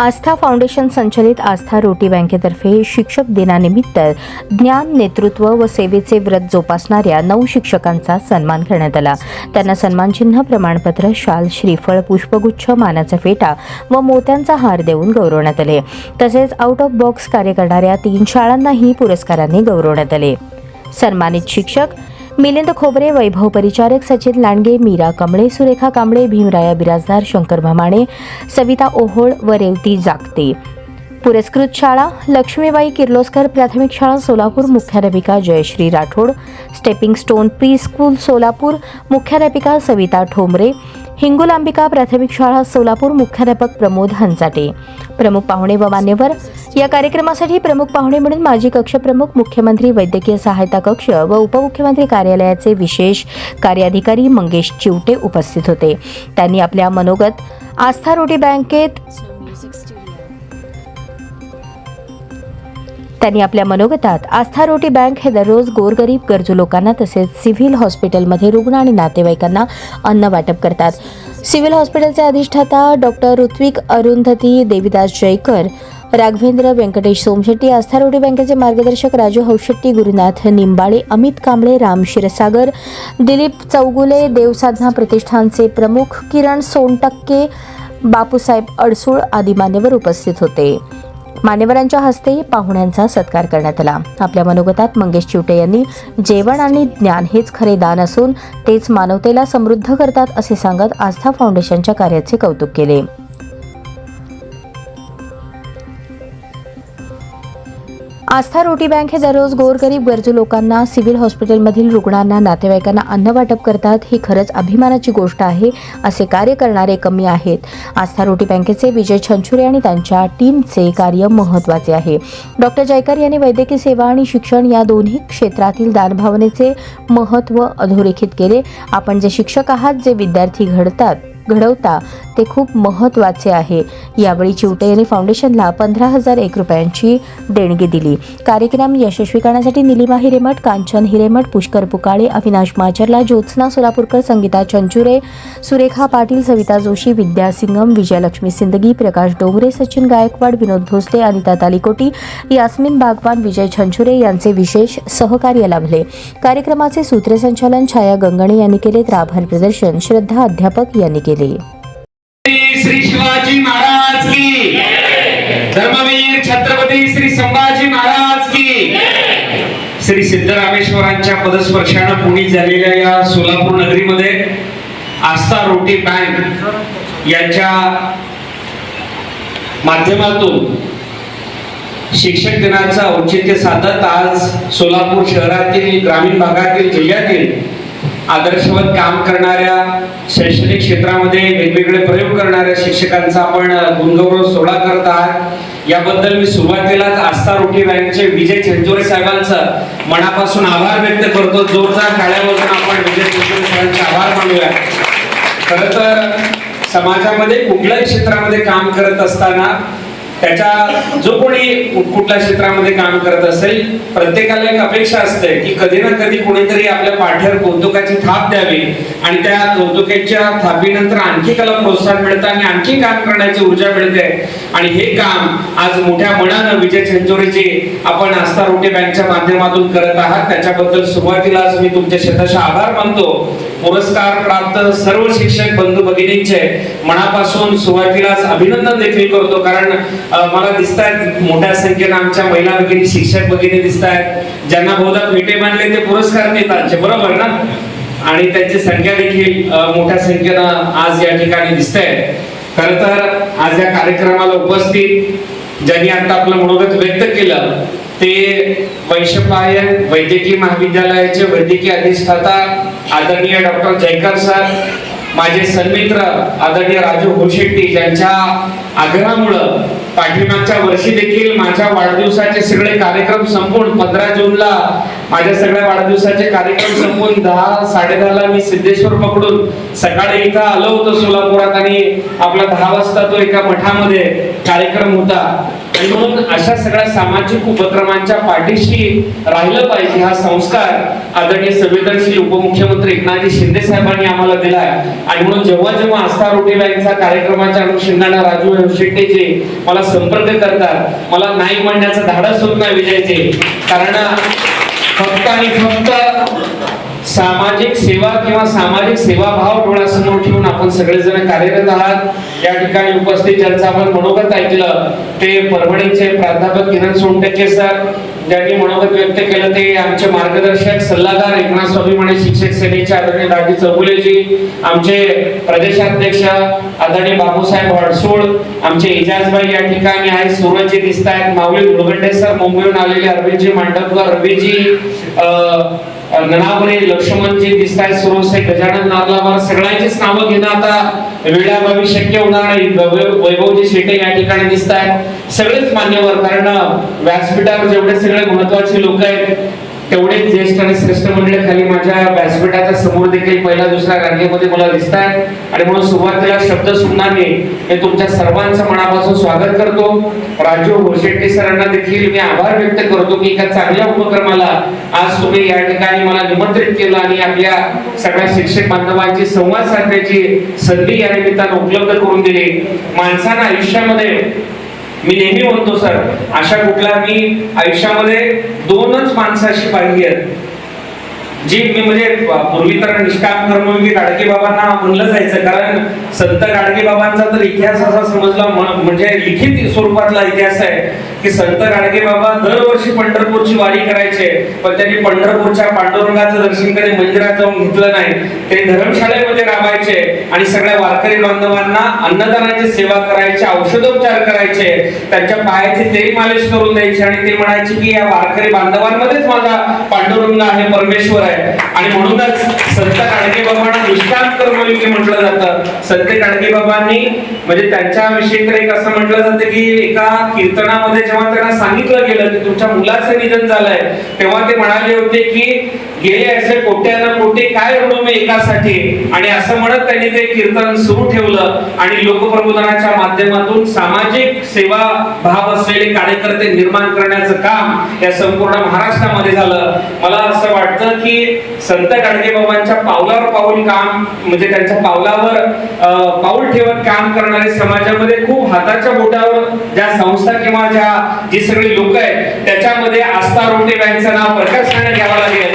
आस्था foundation संचलित आस्था रोटी बँकेतर्फे शिक्षक दिनानिमित्त ज्ञान नेतृत्व व सेवेचे व्रत जोपासणाऱ्या नऊ शिक्षकांचा सन्मान करण्यात आला. त्यांना सन्मानचिन्ह प्रमाणपत्र शाल श्रीफळ पुष्पगुच्छ मानाचा फेटा व मोत्यांचा हार देऊन गौरवण्यात आले. तसेच आउट ऑफ बॉक्स कार्य करणाऱ्या तीन शाळांनाही पुरस्कारांनी गौरवण्यात आले. सन्मानित शिक्षक मिलिंद खोबरे वैभव परिचारक सचिन लांडगे मीरा कमळे सुरेखा कांबळे भीमराया बिराजदार शंकर भमाणे सविता ओहोळ व रेवती जागते. पुरस्कृत शाळा लक्ष्मीबाई किर्लोस्कर प्राथमिक शाळा सोलापूर मुख्याध्यापिका Jayashree Rathod stepping stone pre school Solapur मुख्याध्यापिका सविता ठोंबरे हिंगुलांबिका प्राथमिक शाळा सोलापूर मुख्याध्यापक प्रमोद हंचाटे प्रमुख पाहुणे व मान्यवर या कार्यक्रमासाठी प्रमुख पाहुणे म्हणून माजी कक्षप्रमुख मुख्यमंत्री वैद्यकीय सहायता कक्ष व उपमुख्यमंत्री कार्यालयाचे विशेष कार्याधिकारी मंगेश चिवटे उपस्थित होते. त्यांनी आपल्या मनोगत आस्था रोटी बँकेत त्यांनी आपल्या मनोगतात आस्था रोटी बँक हे दररोज गोरगरीब गरजू लोकांना तसेच सिव्हिल हॉस्पिटलमध्ये रुग्ण आणि नातेवाईकांना अन्न वाटप करतात. सिव्हिल हॉस्पिटलचे अधिष्ठाता डॉक्टर ऋत्विक अरुंधती देवीदास जयकर राघवेंद्र व्यंकटेश सोमशेट्टी आस्था रोटी बँकेचे मार्गदर्शक राजू हौशेट्टी गुरुनाथ निंबाळे अमित कांबळे राम क्षीरसागर दिलीप चौगुले देवसाधना प्रतिष्ठानचे प्रमुख किरण सोनटक्के बापूसाहेब अडसूळ आदी मान्यवर उपस्थित होते. मान्यवरांच्या हस्ते पाहुण्यांचा सत्कार करण्यात आला. आपल्या मनोगतात मंगेश चिवटे यांनी जेवण आणि ज्ञान हेच खरे दान असून तेच मानवतेला समृद्ध करतात असे सांगत आस्था फाउंडेशनच्या कार्याचे कौतुक केले. आस्था रोटी बँक हे दररोज गोरगरीब गरजू लोकांना सिव्हिल हॉस्पिटलमधील रुग्णांना नातेवाईकांना अन्न वाटप करतात ही खरंच अभिमानाची गोष्ट आहे असे कार्य करणारे कमी आहेत. आस्था रोटी बँकेचे विजय छंछुरे आणि त्यांच्या टीमचे कार्य महत्त्वाचे आहे. डॉक्टर जयकर यांनी वैद्यकीय सेवा आणि शिक्षण या दोन्ही क्षेत्रातील दानभावनेचे महत्त्व अधोरेखित केले. आपण जे शिक्षक आहात जे विद्यार्थी घडतात घडवता ते खूप महत्त्वाचे आहे. यावेळी चिवटे यांनी फाउंडेशनला पंधरा हजार एक रुपयांची देणगी दिली. कार्यक्रम यशस्वी करण्यासाठी निलिमा हिरेमठ कांचन हिरेमठ पुष्कर पुकाळे अविनाश माचरला ज्योत्स्ना सोलापूरकर संगीता चंचुरे सुरेखा पाटील सविता जोशी विद्या सिंगम विजयलक्ष्मी सिंदगी प्रकाश डोंगरे सचिन गायकवाड विनोद भोसले अनिता तालिकोटी यास्मिन बागवान विजय छंचुरे यांचे विशेष सहकार्य लाभले. कार्यक्रमाचे सूत्रसंचालन छाया गंगणे यांनी केले. तर आभार प्रदर्शन श्रद्धा अध्यापक यांनी केले. श्री शिवाजी महाराज की। धर्मवीर छत्रपती श्री संभाजी महाराज की। श्री सिद्धरामेश्वरांच्या पदस्पर्शानं पुणे झालेल्या या सोलापूर नगरीमध्ये आस्था रोटी बँक यांच्या माध्यमातून शिक्षक दिनाचं औचित्य साधत आज सोलापूर शहरातील ग्रामीण भागातील जिल्ह्यातील आदर्शवत काम करणाऱ्या शैक्षणिक क्षेत्रामध्ये वेगवेगळे प्रयोग करणाऱ्या शिक्षकांचा आपण गुणगौरव सोहळा करत आहात. याबद्दल मी सुरुवातीलाच आस्था रोटी बँकचे विजय छंचोरे साहेबांचं मनापासून आभार व्यक्त करतो. जोरदार टाळ्यावरून आपण विजय छंचोरे साहेबांचे आभार मानूया. खर तर समाजामध्ये कुठल्याही क्षेत्रामध्ये काम करत असताना त्याच्या जो कोणी कुठल्या क्षेत्रामध्ये काम करत असेल प्रत्येकाला एक अपेक्षा असते की कधी ना कधी कोणीतरी आपल्या पाठ्यावर कौतुकाची थाप द्यावी आणि त्या कौतुकाच्या थापीनंतर आणखी त्याला प्रोत्साहन मिळतं आणि आणखी काम करण्याची ऊर्जा मिळते. आणि हे काम आज मोठ्या मनानं विजय छंचोरेचे आपण आस्था रोटे बँकच्या माध्यमातून करत आहात. त्याच्याबद्दल सुरुवातीलाच मी तुमच्या शतशः आभार मानतो. पुरस्कार प्राप्त सर्व शिक्षक बंधू भगिनींचे मनापासून सुरुवातीलाच अभिनंदन देखील करतो. कारण मला दिसत आहेत मोठ्या संख्येनं आमच्या महिला भगिनी शिक्षक भगिनी दिसत आहेत ज्यांना बहुधा पेटे मानले ते पुरस्कार मिळतात बरोबर ना? आणि त्यांची संख्या देखील मोठ्या संख्येनं आज या ठिकाणी दिसत आहे खर तर आज या कार्यक्रमाला उपस्थित ज्यांनी आता आपलं मनोगत व्यक्त केलं ते वैशपायन वैद्यकीय महाविद्यालयाचे वैद्यकीय अधिष्ठाता आदरणीय डॉक्टर जयकर सर माझे सन्मित्र आदरणीय राजू होशेट्टी ज्यांच्या आग्रहामुळं पाठीमागच्या वर्षी देखील माझ्या वाढदिवसाचे सगळे कार्यक्रम संपून पंधरा जूनला माझ्या सगळ्या वाढदिवसाचे कार्यक्रम संपून दहा साडेदहाला मी सिद्धेश्वर पकडून सकाळी इथं आलो होतो सोलापुरात आणि आपला दहा वाजता तो एका मठामध्ये कार्यक्रम होता. आणि म्हणून अशा सगळ्या सामाजिक उपक्रमांच्या पाठीशी राहिलं पाहिजे हा संस्कार आदरणीय संवेदनशील उपमुख्यमंत्री एकनाथजी शिंदे साहेबांनी आम्हाला दिलाय. आणि म्हणून जेव्हा जेव्हा आस्था रोटी बँकचा कार्यक्रमाच्या अनुषंगाने राजू शेट्टीचे मला संपर्क करतात मला नाही म्हणण्याचं धाडस होत नाही विजयचे. कारण फक्त आणि फक्त सामाजिक सेवा किंवा सामाजिक सेवाभाव डोळ्यासमोर ठेवून आपण सगळेजण कार्यरत आहात. या ठिकाणी उपस्थित ज्यांचं आपण मनोगत ऐकलं ते परभणीचे प्राध्यापक किरण सोनटके सर ज्यांनी मनोगत व्यक्त केलं ते आमचे मार्गदर्शक सल्लागार एकनाथ स्वाभिमानी शिक्षक सेनेचे आदरणीय दाजी चौगुलेजी आमचे प्रदेशाध्यक्ष आदरणीय बाबूसाहेब हडसोळ आमचे इजाजबाई या ठिकाणी आहेत सूरजजी दिसत आहेत माऊली धुळगंडे सर मुंबईहून आलेले अरविंदजी मांडवकर रवीजी अं, लक्ष्मणजी दिसताय आहेत सुरवसे गजानन नागलावर सगळ्यांचीच नावं घेणं आता वेळाभावी शक्य होणार नाही. वैभव- वैभवजी शेटे या ठिकाणी दिसत आहेत सगळेच मान्यवर कारण व्यासपीठावर जेवढे सगळे महत्त्वाचे लोक आहेत तेवढेच ज्येष्ठ आणि श्रेष्ठ मंडळी खाली माझ्या व्यासपीठाच्या समोर देखील पहिला दुसऱ्या रांगेमध्ये मला दिसत आहे आणि म्हणून सुरुवातीला शब्द सुनाने मी तुमच्या सर्वांचं मनापासून स्वागत करतो. राजू होशेट्टी सरांना देखील मी आभार व्यक्त करतो की एका चांगल्या उपक्रमाला आज तुम्ही या ठिकाणी मला निमंत्रित केलं आणि आपल्या सगळ्या शिक्षक बांधवांची संवाद साधण्याची संधी या निमित्तानं उपलब्ध करून दिली. माणसानं आयुष्यामध्ये मी नेहमी म्हणतो सर अशा कुठला मी आयुष्यामध्ये दोनच माणसं अशी पाहिली आहेत. जी मी म्हणजे पूर्वी तर निष्काम कर्मयोगी गाडगे बाबांना म्हणलं जायचं कारण संत गाडगे बाबांचा तर इतिहास असा समजला म्हणजे लिखित स्वरूपातला इतिहास आहे की संत गाडगे बाबा दरवर्षी पंढरपूरची वारी करायचे पण त्यांनी पंढरपूरच्या पांडुरंगाचं दर्शन कधी मंदिरात जाऊन घेतलं नाही. ते धर्मशाळेमध्ये राबायचे आणि सगळ्या वारकरी बांधवांना अन्नदानाची सेवा करायचे औषधोपचार करायचे. त्यांच्या पायाची तेल मालिश करून द्यायची आणि ते म्हणायचे की या वारकरी बांधवांमध्येच माझा पांडुरंग आहे परमेश्वर आहे. आणि म्हणूनच संत गाडगे बाबांना निष्काम कर्मयोगी म्हटलं जातं. संत गाडगे बाबांनी म्हणजे त्यांच्याविषयी तर एक असं म्हटलं जातं की एका कीर्तनामध्ये जेव्हा त्यांना सांगितलं गेलं की तुमच्या मुलाचं निधन झालंय तेव्हा ते म्हणाले होते की गेले असे कोट्याना कोटी काय म्हणू मी एकासाठी? आणि असं म्हणत त्यांनी ते कीर्तन सुरू ठेवलं. आणि लोकप्रबोधनाच्या माध्यमातून सामाजिक सेवा भाव असलेले कार्यकर्ते निर्माण करण्याचं काम या संपूर्ण महाराष्ट्रामध्ये झालं. मला असं वाटतं की संत गाडगे बाबांच्या पावलावर पाऊल काम म्हणजे त्यांच्या पावलावर पाऊल ठेवत काम करणारे समाजामध्ये खूप हाताच्या बोटावर ज्या संस्था किंवा ज्या जी सगळी लोक आहेत त्याच्यामध्ये आस्था रोटे बँकचं नाव प्रकाशाने घ्यावं लागेल.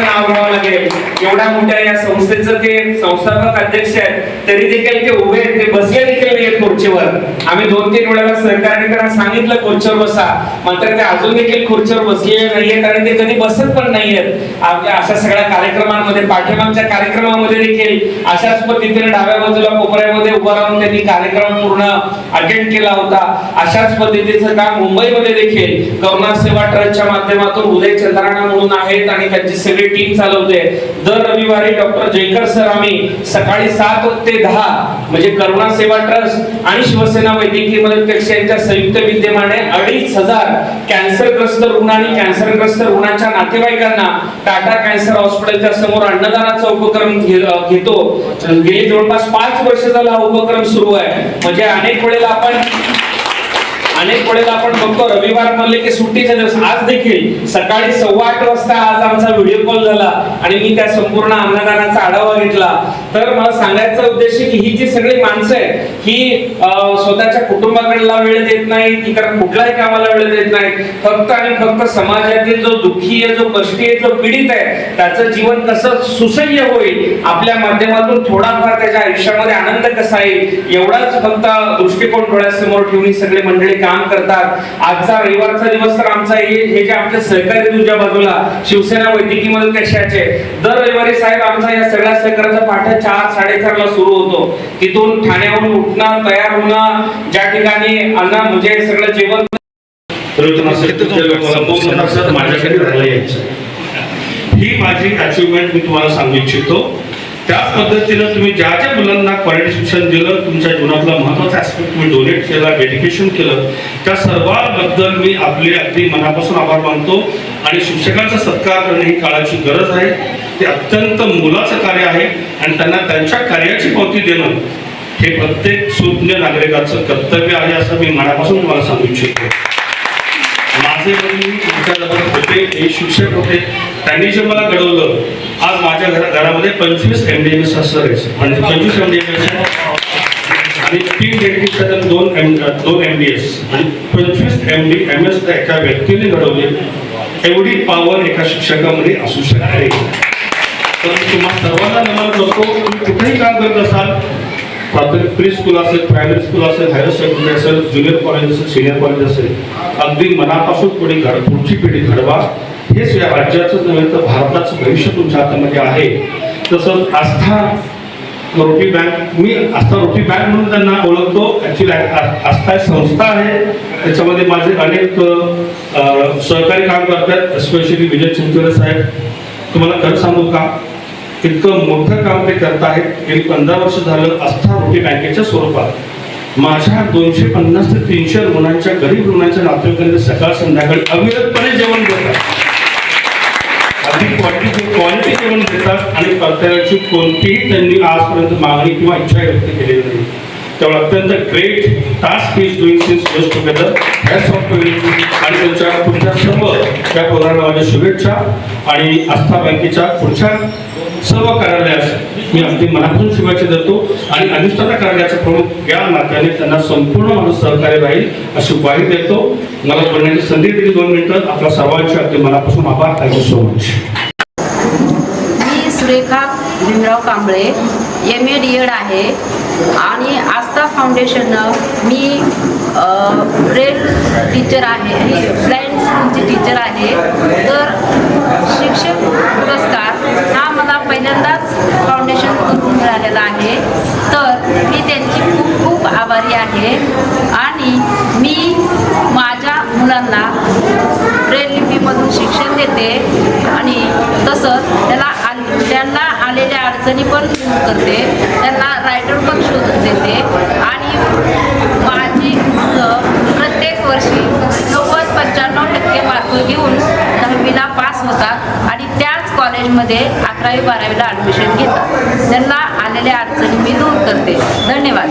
त्यांचं नाव घ्यावं लागेल. एवढ्या मोठ्या या संस्थेचं ते संस्थापक अध्यक्ष आहेत तरी देखील ते उभे आहेत ते बसले देखील नाहीत खुर्चीवर. आम्ही दोन तीन वेळेला सरकारने त्यांना सांगितलं खुर्चीवर बसा. मात्र ते अजून देखील खुर्चीवर बसलेले नाहीयेत आणि ते कधी बसत पण नाहीयेत. आपल्या अशा सगळ्या कार्यक्रमांमध्ये पाठिंबाच्या कार्यक्रमामध्ये देखील अशाच पद्धतीने डाव्या बाजूला कोपऱ्यामध्ये उभं राहून त्यांनी कार्यक्रम पूर्ण अटेंड केला होता. अशाच पद्धतीचं काम मुंबईमध्ये देखील करुणा सेवा ट्रस्टच्या माध्यमातून उदय चंद्राणा म्हणून आहेत आणि त्यांची सगळी टीम चालवते दर रविवारी डॉक्टर जयकर सर आम्ही सकाळी सात ते दहा म्हणजे करुणा सेवा ट्रस्ट आणि शिवसेना वैद्यकीय मदत कक्ष यांच्या संयुक्त विद्यमाने अडीच हजार कॅन्सरग्रस्त रुग्ण आणि कॅन्सरग्रस्त रुग्णांच्या नातेवाईकांना टाटा कॅन्सर हॉस्पिटलच्या समोर अन्नदानाचा उपक्रम घेतो. गेली जवळपास पाच वर्ष झाला हा उपक्रम सुरू आहे. म्हणजे अनेक वेळेला आपण अनेक वेळेला आपण बघतो रविवार म्हणले की सुट्टीचे दिवस. आज देखील सकाळी सव्वा आठ वाजता आज आमचा व्हिडिओ कॉल झाला आणि मी त्या संपूर्ण अन्नदानाचा आढावा घेतला. तर मला सांगायचा उद्देश की ही जी सगळी माणसं आहेत ही स्वतःच्या कुटुंबाकडला वेळ देत नाही ती कारण कुठल्याही कामाला वेळ देत नाही फक्त आणि फक्त समाजातील जो दुःखी आहे जो कष्टी आहे जो पीडित आहे त्याचं जीवन कसं सुसह्य होईल आपल्या माध्यमातून थोडाफार त्याच्या आयुष्यामध्ये आनंद कसा येईल एवढाच फक्त दृष्टिकोन डोळ्यासमोर ठेवून ही सगळी मंडळी काम करतात. आजचा रविवारचा दिवस तर आमचा हे जे आमचे सहकारी तुझ्या बाजूला शिवसेना वैद्यकीय मदत कशाचे दर रविवारी साहेब आमचा या सगळ्या सहकाराचा पाठ चार साडेचार ला सुरू होतो. तिथून ठाण्याहून उठणं तयार होणं ज्या ठिकाणी अन्न म्हणजे सगळं जेवण राहिलं यायचं ही माझी अचिव्हमेंट मी तुम्हाला सांगू इच्छितो. त्याच पद्धतीनं तुम्ही ज्या ज्या मुलांना क्वालिटी शिक्षण दिलं तुमच्या जीवनातला महत्त्वाचा ऍस्पेक्ट तुम्ही डोनेट केला डेडिकेशन केलं त्या सर्वांबद्दल मी आपले अगदी मनापासून आभार मानतो. आणि शिक्षकांचा सत्कार करणे ही काळाची गरज आहे. ते अत्यंत मोलाचं कार्य आहे. आणि त्यांना त्यांच्या कार्याची पावती देणं हे प्रत्येक सुज्ञ नागरिकाचं कर्तव्य आहे असं मी मनापासून तुम्हाला सांगू इच्छितो. माझे वडील होते ते शिक्षक होते. त्यांनी जे मला घडवलं आज माझ्या घरा घरामध्ये पंचवीस एम डी एम एस असं म्हणजे पंचवीस एम डी एम एस आणि तीन डेंटिस्ट दोन एम दोन एम डी एस आणि पंचवीस एम डी एम एस एका व्यक्तीने घडवले एवढी पॉवर एका शिक्षकामध्ये असू शकते. तर मी तुम्हा सर्वांना नमन करतो तुम्ही कुठेही काम करत असाल प्राथमिक प्री स्कूल असेल प्रायमरी स्कूल असेल हायर सेकंडरी असेल ज्युनियर कॉलेज असेल सिनियर कॉलेज असेल अगदी मनापासून पुढे घड पुढची पिढी घडवा. हेच या राज्याचं नव्हे तर भारताचं भविष्य तुमच्या हातामध्ये आहे. तसंच आस्था रोटी बँक मी आस्था रोटी बँक म्हणून त्यांना ओळखतो. ॲक्च्युली आस्था एक संस्था आहे. त्याच्यामध्ये माझे अनेक सहकारी काम करतात. एस्पेशली विजय चिंचोरे साहेब. तुम्हाला खरं सांगू का? इतकं मोठं काम ते करत आहेत. गेली पंधरा वर्ष झालं आस्था रोटी बँकेच्या स्वरूपात. माझ्या दोनशे पन्नास ते तीनशे रुग्णांच्या गरीब रुग्णांच्या नातेवाईकांना सकाळ संध्याकाळी अविरतपणे जेवण देतात. अधिक क्वालिटी क्वालिटी जेवण देतात आणि परताव्याची कोणतीही त्यांनी आजपर्यंत मागणी किंवा इच्छा व्यक्त केलेली नाही. त्यामुळे अत्यंत great task is doing since just together hats off आणि त्यांच्या पुढच्या सर्व या प्रोग्रामला माझ्या शुभेच्छा आणि आस्था बँकेच्या पुढच्या सर्व कार्यालयास मी अगदी मनापासून शुभेच्छा देतो आणि अधिष्ठाता कार्यालयाचा प्रमुख या नात्याने त्यांना संपूर्ण माझं सहकार्य राहील अशी ग्वाही देतो. मला बोलण्याची संधी दिली दोन मिनिटं. आपल्या सर्वांचे अगदी मनापासून आभार. Thank you so much me Surekha Bhimrao Kamble M A D Ed आहे. आणि आस्था फाउंडेशननं मी ब्रेल टीचर आहे. फ्लाईट स्कूलची टीचर आहे. तर शिक्षक पुरस्कार हा मला पहिल्यांदाच फाउंडेशनकडून मिळालेला आहे. तर मी त्यांची खूप खूप आभारी आहे. आणि मी माझ्या मुलांना ब्रेल लिपीमधून शिक्षण देते. आणि तसंच त्याला त्यांना आलेल्या अडचणी पण दूर करते. त्यांना रायटर पण शोधून देते आणि माझी मुलं प्रत्येक वर्षी नव्वद पंच्याण्णव टक्के मार्क घेऊन दहावीला पास होतात आणि त्याच कॉलेजमध्ये अकरावी बारावीला ॲडमिशन घेतात त्यांना आलेल्या अडचणी मी दूर करते. धन्यवाद.